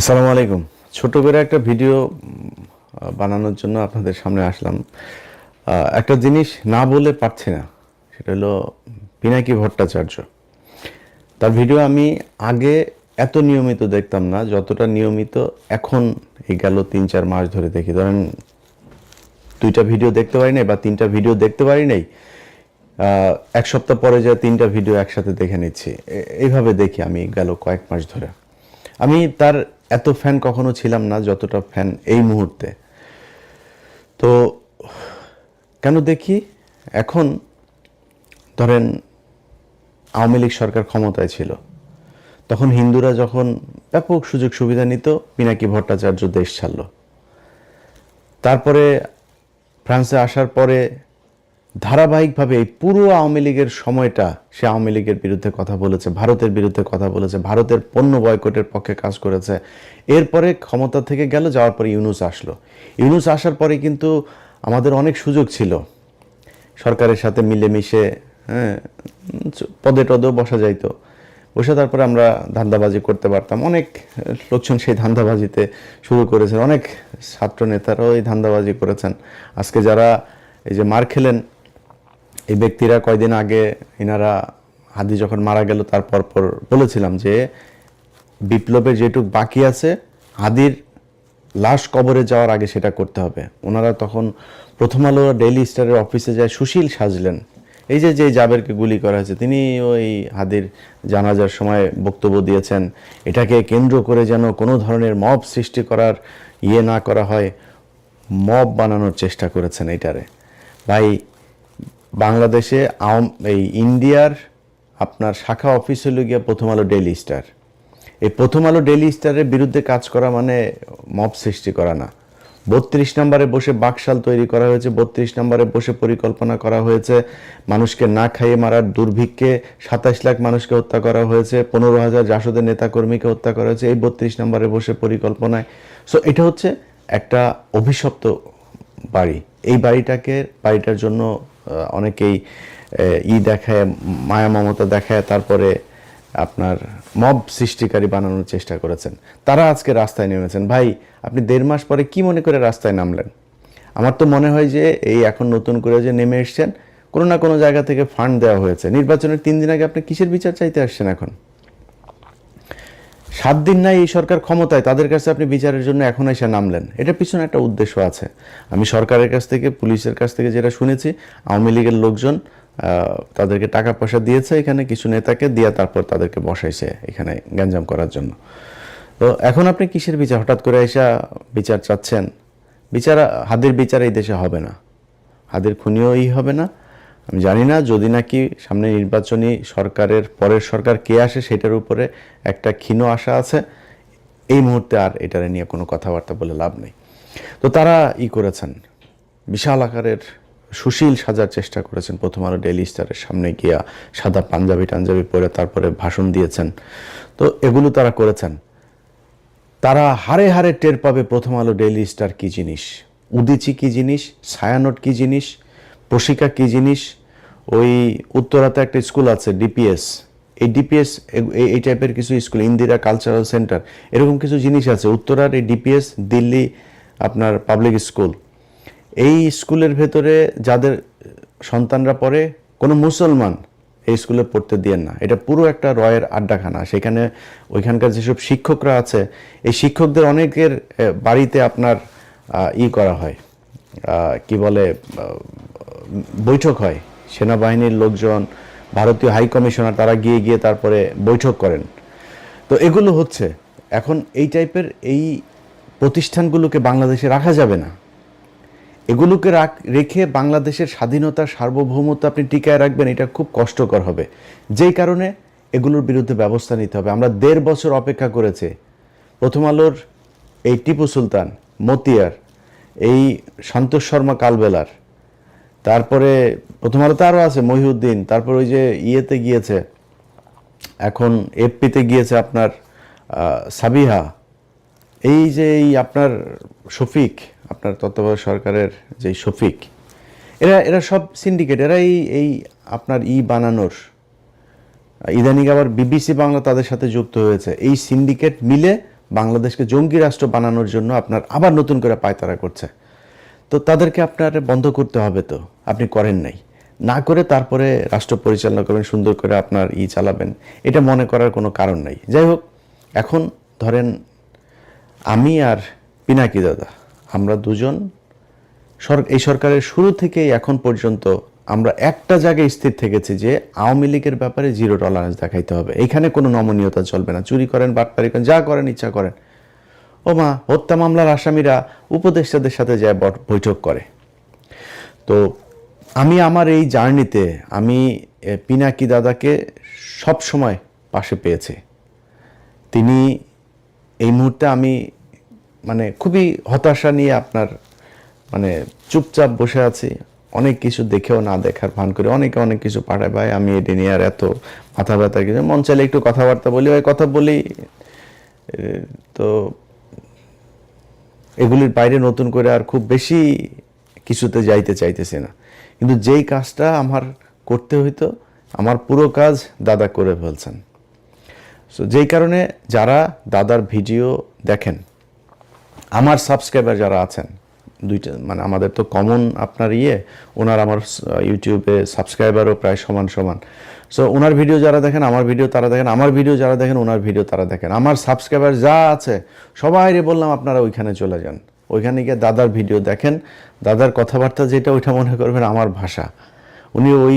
আসসালামু আলাইকুম। ছোট করে একটা ভিডিও বানানোর জন্য আপনাদের সামনে আসলাম। একটা জিনিস না বলে পারছি না, সেটা হলো পিনাকি ভট্টাচার্য। তার ভিডিও আমি আগে এত নিয়মিত দেখতাম না, যতটা নিয়মিত এখন এই গেল তিন চার মাস ধরে দেখি। ধরেন, দুইটা ভিডিও দেখতে পারি নাই বা তিনটা ভিডিও দেখতে পারি নাই এক সপ্তাহ পরে যে তিনটা ভিডিও একসাথে দেখে নিচ্ছি। এইভাবে দেখি আমি গেল কয়েক মাস ধরে। আমি তার এত ফ্যান কখনো ছিলাম না যতটা ফ্যান এই মুহূর্তে। তো কেন দেখি? এখন ধরেন আওয়ামী লীগ সরকার ক্ষমতায় ছিল। তখন হিন্দুরা যখন ব্যাপক সুযোগ সুবিধা নিত, পিনাকি ভট্টাচার্য দেশ ছাড়ল। তারপরে ফ্রান্সে আসার পরে ধারাবাহিকভাবে এই পুরো আওয়ামী লীগের সময়টা সে আওয়ামী লীগের বিরুদ্ধে কথা বলেছে, ভারতের বিরুদ্ধে কথা বলেছে, ভারতের পণ্য বয়কটের পক্ষে কাজ করেছে। এরপরে ক্ষমতা থেকে গেল, যাওয়ার পরে ইউনুস আসলো। ইউনুস আসার পরে কিন্তু আমাদের অনেক সুযোগ ছিল। সরকারের সাথে মিলেমিশে হ্যাঁ পদে টদেও বসা যাইতো। বসে তারপরে আমরা ধান্দাবাজি করতে পারতাম। অনেক লোকজন সেই ধান্দাবাজিতে শুরু করেছেন। অনেক ছাত্র নেতারাও এই ধান্দাবাজি করেছেন। আজকে যারা এই যে মার খেলেন এই ব্যক্তিরা কয়দিন আগে এনারা হাদি যখন মারা গেল তারপর পর বলেছিলাম যে বিপ্লবের যেটুক বাকি আছে, হাদির লাশ কবরে যাওয়ার আগে সেটা করতে হবে। ওনারা তখন প্রথম আলো ডেইলি স্টারের অফিসে যায়, সুশীল সাজলেন। এই যে যে জাবেরকে গুলি করা হয়েছে, তিনি ওই হাদির জানাজার সময় বক্তব্য দিয়েছেন, এটাকে কেন্দ্র করে যেন কোনো ধরনের মব সৃষ্টি করার ইয়ে না করা হয়, মব বানানোর চেষ্টা করেছেন এটারে ভাই বাংলাদেশে এই ইন্ডিয়ার আপনার শাখা অফিস হলো গিয়া প্রথম আলো ডেইলি স্টার। এই প্রথম আলো ডেইলি স্টারের বিরুদ্ধে কাজ করা মানে মব সৃষ্টি করা না। বত্রিশ নম্বরে বসে বাকশাল তৈরি করা হয়েছে, বত্রিশ নম্বরে বসে পরিকল্পনা করা হয়েছে, মানুষকে না খাইয়ে মারার দুর্ভিক্ষে সাতাশ লাখ মানুষকে হত্যা করা হয়েছে, পনেরো হাজার জাসদের নেতাকর্মীকে হত্যা করা হয়েছে, এই বত্রিশ নম্বরে বসে পরিকল্পনায়। সো এটা হচ্ছে একটা অভিশপ্ত বাড়ি। এই বাড়িটাকে, বাড়িটার জন্য অনেকেই ই দেখায়, মায়া মমতা দেখায়, তারপরে আপনার মব সৃষ্টিকারী বানানোর চেষ্টা করেছেন। তারা আজকে রাস্তায় নেমেছেন। ভাই, আপনি দেড় মাস পরে কি মনে করে রাস্তায় নামলেন? আমার তো মনে হয় যে, এই এখন নতুন করে যে নেমে এসছেন, কোনো না কোনো জায়গা থেকে ফান্ড দেওয়া হয়েছে। নির্বাচনের তিন দিন আগে আপনি কিসের বিচার চাইতে আসছেন এখন? সাত দিন নাই এই সরকার ক্ষমতায়, তাদের কাছে আপনি বিচারের জন্য এখন এসে নামলেন। এটার পিছনে একটা উদ্দেশ্য আছে। আমি সরকারের কাছ থেকে, পুলিশের কাছ থেকে যেটা শুনেছি, আওয়ামী লীগের লোকজন তাদেরকে টাকা পয়সা দিয়েছে এখানে কিছু নেতাকে, দিয়ে তারপর তাদেরকে বসাইছে এখানে গ্যাঞ্জাম করার জন্য। তো এখন আপনি কিসের বিচার? হঠাৎ করে এসে বিচার চাচ্ছেন? বিচার, হাদের বিচার এই দেশে হবে না। হাদের খুনিও ই হবে না আমি জানি না, যদি নাকি সামনে নির্বাচনী সরকারের, পরের সরকার কে আসে সেটার উপরে একটা ক্ষীণ আশা আছে, এই মুহূর্তে আর এটারে নিয়ে কোনো কথাবার্তা বলে লাভ নেই। তো তারা ই করেছেন, বিশাল আকারের সুশীল সাজার চেষ্টা করেছেন। প্রথম আলো ডেইলি স্টারের সামনে গিয়া সাদা পাঞ্জাবি টাঞ্জাবি পরে তারপরে ভাষণ দিয়েছেন। তো এগুলো তারা করেছেন। তারা হারে হারে টের পাবে প্রথম আলো ডেইলি স্টার কী জিনিস, উদিচি কী জিনিস, ছায়ানট কী জিনিস প্রশিকা কী জিনিস? ওই উত্তরাতে একটা স্কুল আছে ডিপিএস এই ডিপিএস এই টাইপের কিছু স্কুল, ইন্দিরা কালচারাল সেন্টার, এরকম কিছু জিনিস আছে। উত্তরার এই ডিপিএস দিল্লি আপনার পাবলিক স্কুল। এই স্কুলের ভেতরে যাদের সন্তানরা পড়ে, কোনো মুসলমান এই স্কুলে পড়তে দিয়েন না। এটা পুরো একটা রয়ের আড্ডাখানা। সেখানে ওইখানকার যেসব শিক্ষকরা আছে, এই শিক্ষকদের অনেকের বাড়িতে আপনার ই করা হয়। কি বলে বৈঠক হয়। সেনাবাহিনীর লোকজন, ভারতীয় হাই কমিশনার তারা গিয়ে গিয়ে তারপরে বৈঠক করেন। তো এগুলো হচ্ছে, এখন এই টাইপের এই প্রতিষ্ঠানগুলোকে বাংলাদেশে রাখা যাবে না। এগুলোকে রাখ- রেখে বাংলাদেশের স্বাধীনতা, সার্বভৌমত্ব আপনি টিকায় রাখবেন, এটা খুব কষ্টকর হবে। যেই কারণে এগুলোর বিরুদ্ধে ব্যবস্থা নিতে হবে। আমরা দেড় বছর অপেক্ষা করেছে। প্রথম আলোর এই টিপু সুলতান, মতিয়ার, এই সন্তোষ শর্মা কালবেলার তারপরে প্রথম আলোতে আরও আছে, মহিউদ্দিন। তারপর ওই যে ইয়েতে গিয়েছে, এখন এফপিতে গিয়েছে আপনার সাবিহা। এই যে এই আপনার শফিক, আপনার তত্ত্বাবধায়ক সরকারের যে শফিক, এরা এরা সব সিন্ডিকেট এরা এই এই আপনার ই বানানোর, ইদানিং আবার বিবিসি বাংলা তাদের সাথে যুক্ত হয়েছে। এই সিন্ডিকেট মিলে বাংলাদেশকে জঙ্গি রাষ্ট্র বানানোর জন্য আপনার আবার নতুন করে পায়তারা করছে। তো তাদেরকে আপনার বন্ধ করতে হবে তো, আপনি করেন নাই। না করে তারপরে রাষ্ট্র পরিচালনা করবেন, সুন্দর করে আপনার ই চালাবেন, এটা মনে করার কোনো কারণ নাই। যাই হোক, এখন ধরেন আমি আর পিনাকি দাদা, আমরা দুজন এই সরকারের শুরু থেকেই এখন পর্যন্ত আমরা একটা জায়গায় স্থির থেকেছি যে আওয়ামী লীগের ব্যাপারে জিরো টলারেন্স দেখাইতে হবে। এখানে কোনো নমনীয়তা চলবে না। চুরি করেন, বাটপারি করেন, যা করেন, ইচ্ছা করেন। ও মা হত্যা মামলার আসামিরা উপদেষ্টাদের সাথে যায় বৈঠক করে। তো আমি আমার এই জার্নিতে আমি পিনাকি দাদাকে সব সময় পাশে পেয়েছি। তিনি এই মুহূর্তে আমি মানে খুবই হতাশা নিয়ে আপনার মানে চুপচাপ বসে আছি। অনেক কিছু দেখেও না দেখার ভান করে অনেকে অনেক কিছু পাঠায়, ভাই, আমি এটা নিয়ে আর এত মাথা ব্যথা কিছু মন চাইলে একটু কথাবার্তা বলি, ভাই, কথা বলি। তো এগুলির বাইরে নতুন করে আর খুব বেশি কিছুতে যাইতে চাইতেছি না। কিন্তু যেই কাজটা আমার করতে হইতো, আমার পুরো কাজ দাদা করে ফেলছেন। সো যেই কারণে যারা দাদার ভিডিও দেখেন, আমার সাবস্ক্রাইবার যারা আছেন, দুইটা মানে আমাদের তো কমন আপনার ইয়ে ওনার আমার ইউটিউবে সাবস্ক্রাইবারও প্রায় সমান সমান। সো ওনার ভিডিও যারা দেখেন, আমার ভিডিও তারা দেখেন, আমার ভিডিও যারা দেখেন ওনার ভিডিও তারা দেখেন। আমার সাবস্ক্রাইবার যা আছে সবাই রে বললাম আপনারা ওইখানে চলে যান। ওইখানে গিয়ে দাদার ভিডিও দেখেন। দাদার কথাবার্তা যেটা, ওইটা মনে করবেন আমার ভাষা। উনি ওই,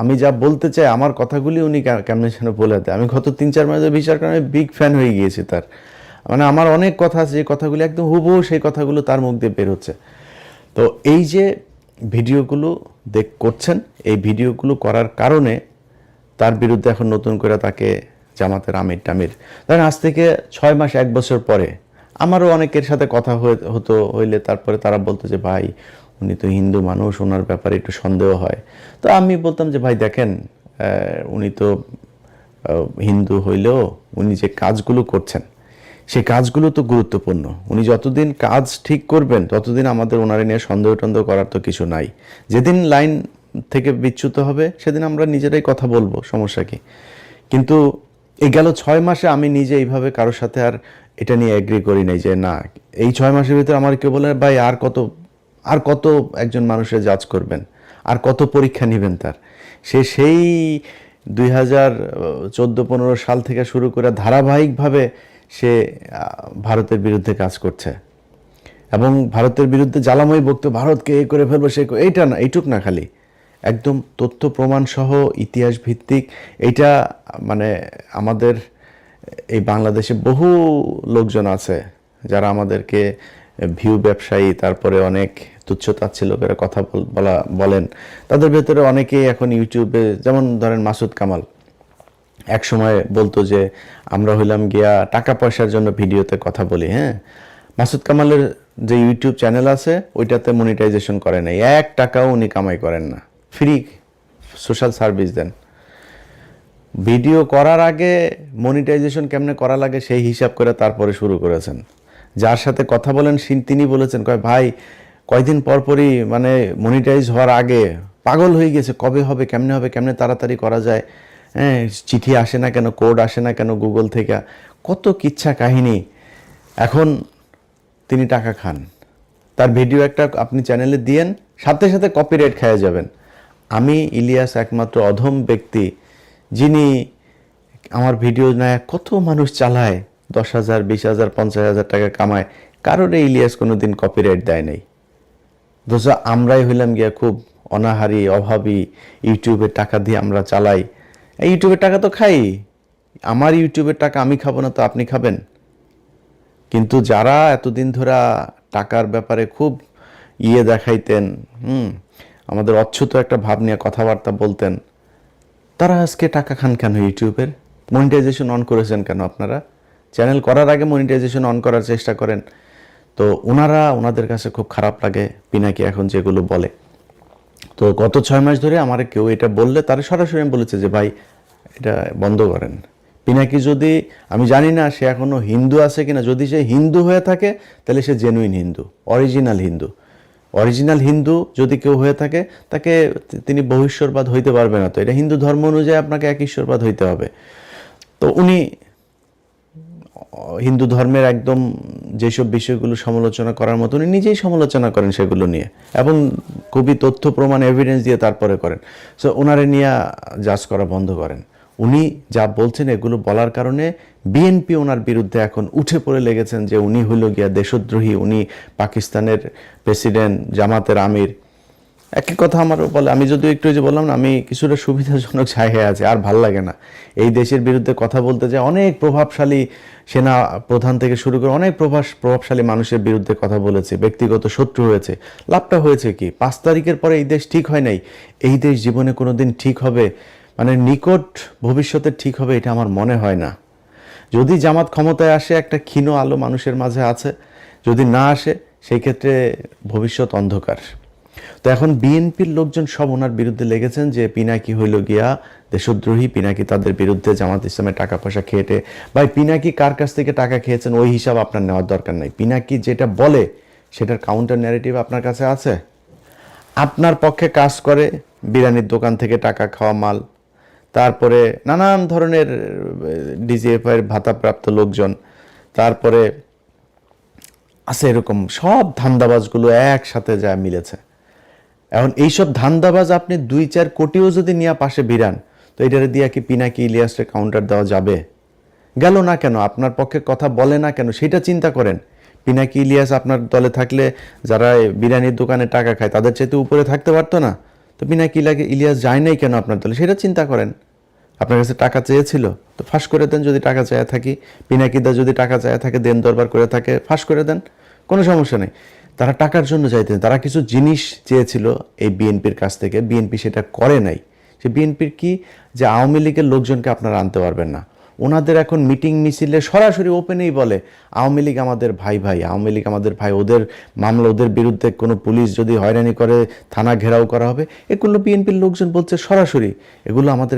আমি যা বলতে চাই, আমার কথাগুলি উনি কেমনে যেন বলে দেয়। আমি গত তিন, চার মাসের বিচার কারণে বিগ ফ্যান হয়ে গিয়েছি তার। মানে আমার অনেক কথা আছে, যে কথাগুলি একদম হুবহু সেই কথাগুলো তার মুখ দিয়ে বের হচ্ছে। তো এই যে ভিডিওগুলো দেখ, করছেন, এই ভিডিওগুলো করার কারণে তার বিরুদ্ধে এখন নতুন করে তাকে জামাতের আমির টামির। ধরেন আজ থেকে ছয় মাস, এক বছর পরে আমারও অনেকের সাথে কথা হতো, হইলে তারপরে তারা বলতো যে, ভাই, উনি তো হিন্দু মানুষ, ওনার ব্যাপারে একটু সন্দেহ হয়। তো আমি বলতাম যে, ভাই, দেখেন উনি তো হিন্দু হইলেও উনি যে কাজগুলো করছেন সেই কাজগুলো তো গুরুত্বপূর্ণ। উনি যতদিন কাজ ঠিক করবেন, ততদিন আমাদের ওনারে নিয়ে সন্দেহ টন্দেহ করার তো কিছু নাই। যেদিন লাইন থেকে বিচ্যুত হবে, সেদিন আমরা নিজেরাই কথা বলব, সমস্যা কি? কিন্তু এই গেল ছয় মাসে আমি নিজে এইভাবে কারোর সাথে আর এটা নিয়ে এগ্রি করি নাই যে না, এই ছয় মাসের ভিতরে আমার কেউ বলে, ভাই, আর কত আর কত একজন মানুষের জাজ করবেন? আর কত পরীক্ষা নেবেন তার? সে সেই দুই হাজার চোদ্দ পনেরো সাল থেকে শুরু করে ধারাবাহিকভাবে সে ভারতের বিরুদ্ধে কাজ করছে। এবং ভারতের বিরুদ্ধে জ্বালাময়ী বক্তব্য, ভারতকে এ করে ফেলব, সে এইটা না, এইটুক না খালি। একদম তথ্য প্রমাণ সহ ইতিহাস ভিত্তিক। এইটা মানে আমাদের, এই বাংলাদেশে বহু লোকজন আছে যারা আমাদেরকে ভিউ ব্যবসায়ী, তারপরে অনেক তুচ্ছ তাচ্ছিল্য করে কথা বলা বলেন। তাদের ভেতরে অনেকেই এখন ইউটিউবে, যেমন ধরেন মাসুদ কামাল। এক সময় বলতো যে, আমরা হইলাম গিয়া টাকা পয়সার জন্য ভিডিওতে কথা বলি হ্যাঁ? মাসুদ কামালের যে ইউটিউব চ্যানেল আছে, ওইটাতে মনিটাইজেশন করে নাই। এক টাকাও উনি কামাই করেন না। ফ্রি সোশ্যাল সার্ভিস দেন। ভিডিও করার আগে মনিটাইজেশন কেমনে করা লাগে সেই হিসাব করে তারপরে শুরু করেছেন। যার সাথে কথা বলেন তিনি বলেছেন, কয়, ভাই, কয়দিন পরপরই মানে মনিটাইজ হওয়ার আগে পাগল হয়ে গেছে, কবে হবে, কেমনে হবে, কেমনে তাড়াতাড়ি করা যায়? হ্যাঁ চিঠি আসে না কেন কোড আসে না কেন গুগল থেকে? কত কিচ্ছা কাহিনী। এখন তিনি টাকা খান। তার ভিডিও একটা আপনি চ্যানেলে দিয়েন, সাথে সাথে কপিরাইট খেয়ে যাবেন। আমি ইলিয়াস একমাত্র অধম ব্যক্তি, যিনি আমার ভিডিও নেয় কত মানুষ চালায়, দশ হাজার, বিশ হাজার, পঞ্চাশ হাজার টাকা কামায় কারোরে ইলিয়াস কোনো দিন কপিরাইট দেয় নাই। অথচ আমরাই হইলাম গিয়া খুব অনাহারি, অভাবী ইউটিউবের টাকা দিয়ে আমরা চালাই। এই ইউটিউবের টাকা তো খাই, আমার ইউটিউবের টাকা আমি খাব না তো আপনি খাবেন? কিন্তু যারা এতদিন ধরা টাকার ব্যাপারে খুব ইয়ে দেখাইতেন, হুম আমাদের অচ্ছুত একটা ভাব নিয়ে কথাবার্তা বলতেন। তারা আজকে টাকা খান কেন ইউটিউবের? মনিটাইজেশন অন করেছেন কেন আপনারা? চ্যানেল করার আগে মনিটাইজেশন অন করার চেষ্টা করেন। তো ওনারা ওনাদের কাছে খুব খারাপ লাগে পিনাকি এখন যেগুলো বলে। তো গত ছয় মাস ধরে আমার কেউ এটা বললে তারা সরাসরি আমি বলেছে যে, ভাই, এটা বন্ধ করেন। পিনাকি যদি, আমি জানি না সে এখনও হিন্দু আছে কিনা, যদি সে হিন্দু হয়ে থাকে, তাহলে সে genuine Hindu original Hindu. Original Hindu যদি কেউ হয়ে থাকে, তাকে তিনি বহিশ্বরবাদ হইতে পারবে না তো। এটা হিন্দু ধর্ম অনুযায়ী আপনাকে এক ঈশ্বরবাদ হইতে হবে। তো উনি হিন্দু ধর্মের একদম যেসব বিষয়গুলো সমালোচনা করার মতো, উনি নিজেই সমালোচনা করেন সেগুলো নিয়ে এবং খুবই তথ্য, প্রমাণ এভিডেন্স দিয়ে তারপরে করেন। সো ওনারে নিয়ে জাজ করা বন্ধ করেন। উনি যা বলছেন এগুলো বলার কারণে বিএনপি ওনার বিরুদ্ধে এখন উঠে পড়ে লেগেছেন যে উনি হইল গিয়া দেশদ্রোহী, উনি পাকিস্তানের প্রেসিডেন্ট, জামাতের আমির। একই কথা আমার বলে, আমি যদি একটু যে বললাম না, আমি কিছুটা সুবিধাজনক জায়গায় আছে, আর ভালো লাগে না। এই দেশের বিরুদ্ধে কথা বলতে যায় অনেক প্রভাবশালী সেনা প্রধান থেকে শুরু করে অনেক প্রভাব প্রভাবশালী মানুষের বিরুদ্ধে কথা বলেছে, ব্যক্তিগত শত্রু হয়েছে। লাভটা হয়েছে কি? পাঁচ তারিখের পরে এই দেশ ঠিক হয় নাই। এই দেশ জীবনে কোনো দিন ঠিক হবে মানে নিকট ভবিষ্যতে ঠিক হবে এটা আমার মনে হয় না। যদি জামাত ক্ষমতায় আসে, একটা ক্ষীণ আলো মানুষের মাঝে আছে। যদি না আসে, সেই ক্ষেত্রে ভবিষ্যৎ অন্ধকার। তো এখন বিএনপির লোকজন সব ওনার বিরুদ্ধে লেগেছেন যে, পিনাকি হইল গিয়া দেশদ্রোহী, পিনাকি তাদের বিরুদ্ধে জামাত ইসলামের টাকা পয়সা খেয়েটে ভাই পিনাকি কার কাছ থেকে টাকা খেয়েছেন, ওই হিসাব আপনার নেওয়ার দরকার নাই। পিনাকি যেটা বলে, সেটার কাউন্টার ন্যারেটিভ আপনার কাছে আছে? আপনার পক্ষে কাজ করে, বিরিয়ানির দোকান থেকে টাকা খাওয়া মাল তারপরে নানান ধরনের ডিজিএফআই এর ভাতাপ্রাপ্ত লোকজন, তারপরে আছে এরকম সব ধান্দাবাজগুলো একসাথে যা মিলেছে। এখন এইসব ধান্দাবাজ আপনি দুই চার কোটিও যদি নিয়ে পাশে বিরান তো এটারে দিয়া কি পিনাকি ইলিয়াসের কাউন্টার দেওয়া যাবে? গেল না কেন? আপনার পক্ষে কথা বলে না কেন? সেটা চিন্তা করেন। পিনাকি, ইলিয়াস আপনার দলে থাকলে যারা বিরিয়ানির দোকানে টাকা খায়, তাদের চাইতে উপরে থাকতে পারতো না? তো পিনাকি ইলাকে ইলিয়াস যায় নাই কেন আপনার দলে? সেটা চিন্তা করেন। আপনার কাছে টাকা চেয়েছিল, তো ফাঁস করে দেন যদি টাকা চেয়ে থাকি। পিনাকিদা যদি টাকা চেয়ে থাকে, দেন দরবার করে থাকে, ফাঁস করে দেন, কোনো সমস্যা নেই। তারা টাকার জন্য চাইতেন তারা কিছু জিনিস চেয়েছিল এই বিএনপির কাছ থেকে। বিএনপি সেটা করে নাই। সে বিএনপির কি? যে আওয়ামী লীগের লোকজনকে আপনারা আনতে পারবেন না। ওনাদের এখন মিটিং মিছিলে সরাসরি ওপেনেই বলে, আওয়ামী লীগ আমাদের ভাই ভাই, আওয়ামী লীগ আমাদের ভাই, ওদের মামলা, ওদের বিরুদ্ধে কোনো পুলিশ যদি হয়রানি করে, থানা ঘেরাও করা হবে। এগুলো বিএনপির লোকজন বলছে সরাসরি, এগুলো আমাদের